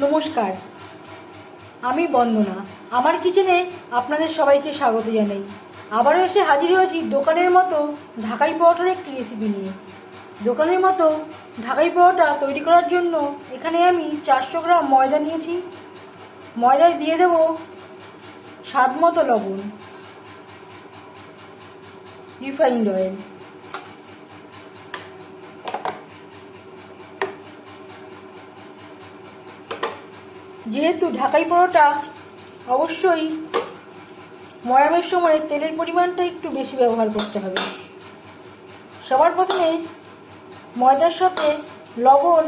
নমস্কার। আমি বন্দনা। আমার কিচেনে আপনাদের সবাইকে স্বাগত জানাই। আবারও এসে হাজির হয়েছি দোকানের মতো ঢাকাই পরোটার একটি রেসিপি নিয়ে। দোকানের মতো ঢাকাই পরোটা তৈরি করার জন্য এখানে আমি চারশো গ্রাম ময়দা নিয়েছি। ময়দায় দিয়ে দেব স্বাদ মতো লবণ রিফাইন্ড অয়েল যেহেতু ঢাকাই পরোটা, অবশ্যই ময়ামের সময় তেলের পরিমাণটা একটু বেশি ব্যবহার করতে হবে। সবার প্রথমে ময়দার সাথে লবণ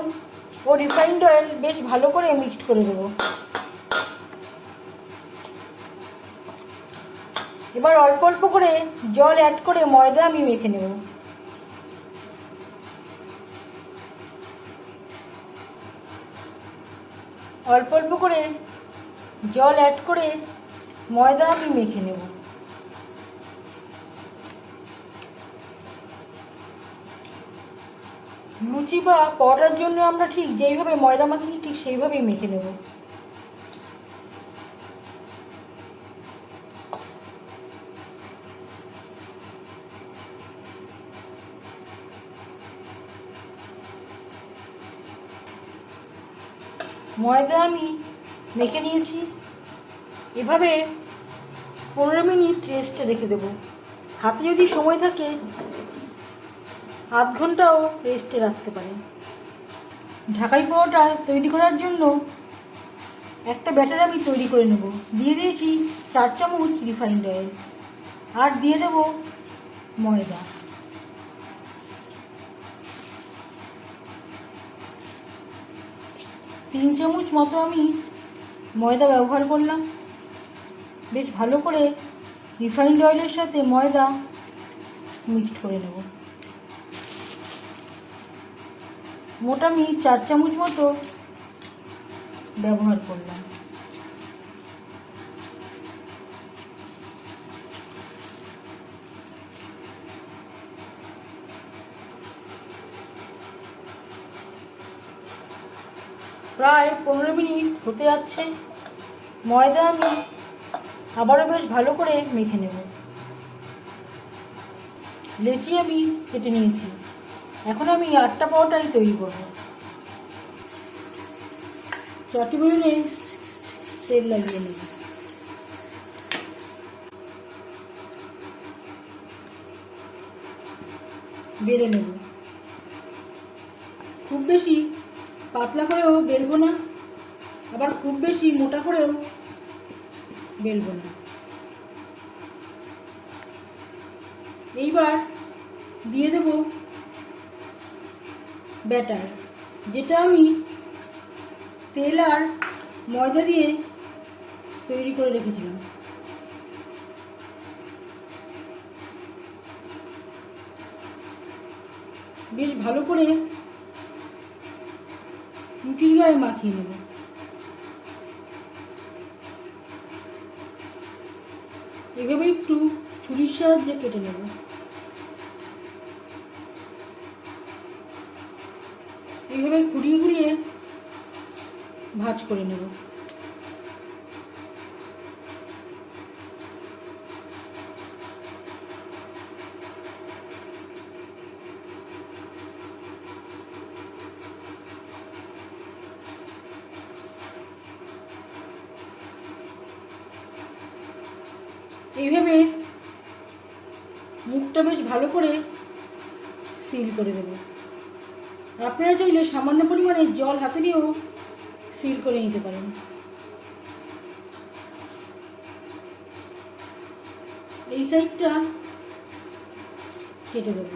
ও রিফাইন্ড অয়েল বেশ ভালো করে মিক্সড করে দেব এবার অল্প অল্প করে জল অ্যাড করে ময়দা আমি মেখে নেব। অল্প অল্প করে জল অ্যাড করে ময়দা আমি মেখে নেব। লুচি বা পরোটার জন্য আমরা ঠিক যেইভাবে ময়দা মাখি ঠিক সেইভাবেই মেখে নেব। ময়দা আমি মেখে নিয়েছি। এভাবে পনেরো মিনিট রেস্টে রেখে দেবো। হাতে যদি সময় থাকে, আধ ঘন্টাও রেস্টে রাখতে পারেন। ঢাকাই পাওয়াটা তৈরি করার জন্য একটা ব্যাটার আমি তৈরি করে নেব। দিয়ে দিয়েছি চার চামচ রিফাইন্ড অয়েল আর দিয়ে দেব ময়দা। তিন চামচ মতো আমি ময়দা ব্যবহার করলাম। বেশ ভালো করে রিফাইন্ড অয়েলের সাথে ময়দা মিক্সড করে নেব। মোটা চার চামচ মতো ব্যবহার করলাম। প্রায় পনেরো মিনিট হতে যাচ্ছে। ময়দা আমি আবারও বেশ ভালো করে মেখে নেব। লেচি আমি কেটে নিয়েছি। এখন আমি আটটা পাওয়াটাই তৈরি করব। চটি বেলুনে তেল লাগিয়ে নেব। বেড়ে নেব। খুব বেশি পাতলা করেও বেলবো না, আবার খুব বেশি মোটা করেও বেলবো না। এইবার দিয়ে দেব ব্যাটার, যেটা আমি তেল আর ময়দা দিয়ে তৈরি করে রেখেছিলাম। বেশ ভালো করে রুটির গায়ে মাখিয়ে নেব। এভাবে একটু ছুরির সাহায্যে কেটে নেব। এভাবে ঘুরিয়ে ঘুরিয়ে ভাজ করে নেব। এইভাবে মুখটা বেশ ভালো করে সিল করে দেব। আপনারা চাইলে সামান্য পরিমাণে জল হাতে নিয়েও সিল করে নিতে পারেন। এই সাইডটা কেটে দেব।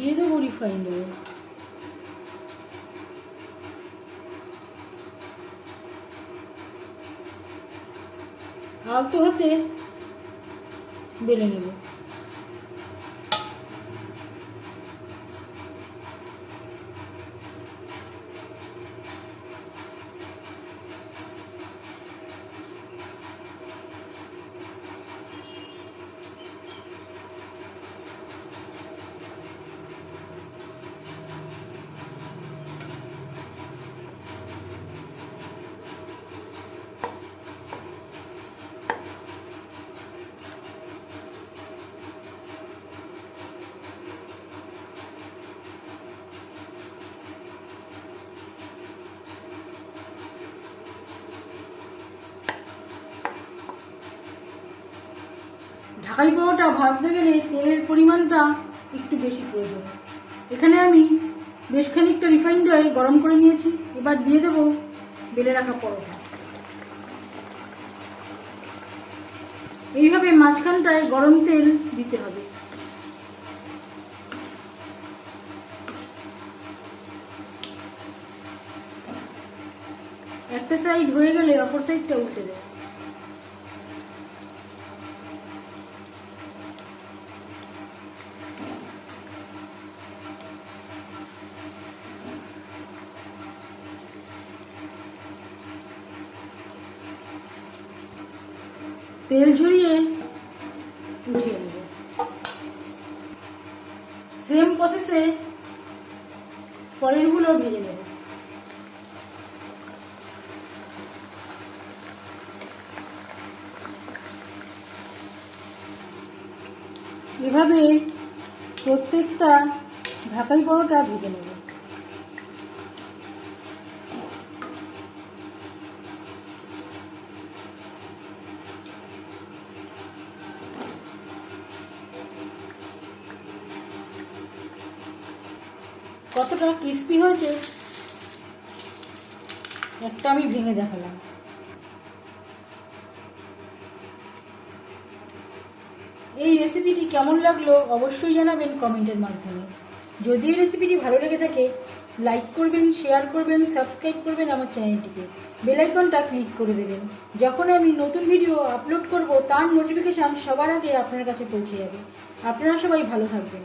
দিয়ে দেবো রিফাইন্ড অয়েল আলতো হাতে বেলে নেব ঢাকাই পোহাটা ভাজতে গেলে তেলের পরিমাণটা একটু বেশি প্রয়োজন। এখানে আমি বেশ খানিকটা রিফাইন্ড অয়েল গরম করে নিয়েছি। এবার দিয়ে দেবো বেলে রাখা পরোটা। এইভাবে মাঝখানটায় গরম তেল দিতে হবে। একটা সাইড হয়ে গেলে অপর সাইডটা উল্টে দেয় তেল ঝরিয়ে উঠিয়ে নেব। সেম প্রসেসে পরেরগুলো ভেজে নেব। এভাবে প্রত্যেকটা ঢাকাই পরোটা ভেজে নেব। কতটা ক্রিস্পি হয়েছে, একটা আমি ভেঙে দেখালাম। এই রেসিপিটি কেমন লাগল অবশ্যই জানাবেন কমেন্টের মাধ্যমে। যদি এই রেসিপিটি ভালো লেগে থাকে লাইক করবেন শেয়ার করবেন সাবস্ক্রাইব করবেন আমার চ্যানেলটিকে বেলাইকনটা ক্লিক করে দেবেন। যখন আমি নতুন ভিডিও আপলোড করব, তার নোটিফিকেশান সবার আগে আপনার কাছে পৌঁছে যাবে। আপনারা সবাই ভালো থাকবেন।